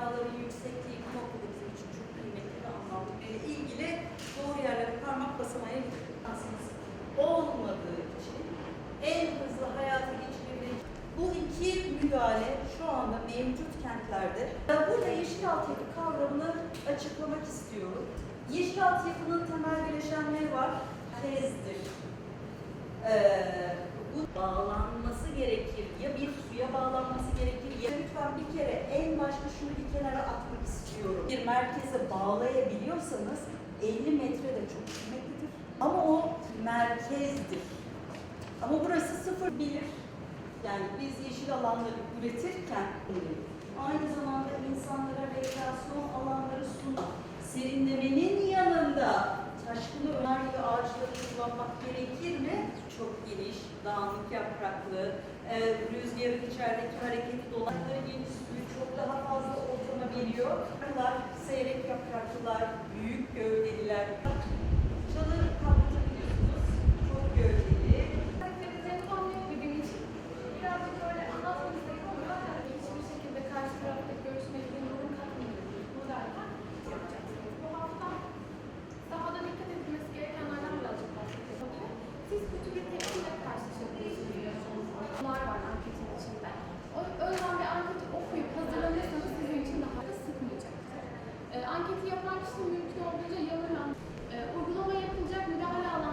binaların yüksekliği bu noktada bizim için çok kıymetli ve anlamlı. Ee, ilgili doğru yerlere parmak basamaya şansımız olmadığı için en hızlı hayata geçirebilecek bu iki müdahale şu anda mevcut kentlerde. Burada yeşil altyapı kavramını açıklamak istiyorum. Yeşil altyapının temel bileşenleri var. Tezdir. Ee, bu bağlanması gerekir. Ya bir suya bağlanması gerekir ya lütfen bir kere en başta şunu bir kenara atmak istiyorum. Bir merkeze bağlayabiliyorsanız 50 metre de çok kıymetlidir. Ama o merkezdir. Ama burası sıfır bilir. Yani biz yeşil alanları üretirken aynı zamanda insanlara rekreasyon alanları sunan, serinlemenin yanında taşkını öner gibi ağaçları kullanmak gerekir mi? Çok geniş, dağınık yapraklı, e, rüzgarın içerideki hareketli dolayları geniş suyu çok daha fazla ortama veriyor. Yapraklar, seyrek yapraklılar, büyük gövdeliler. Çalı kişinin mümkün olduğunca yanına e, uygulama yapılacak müdahale alanlarının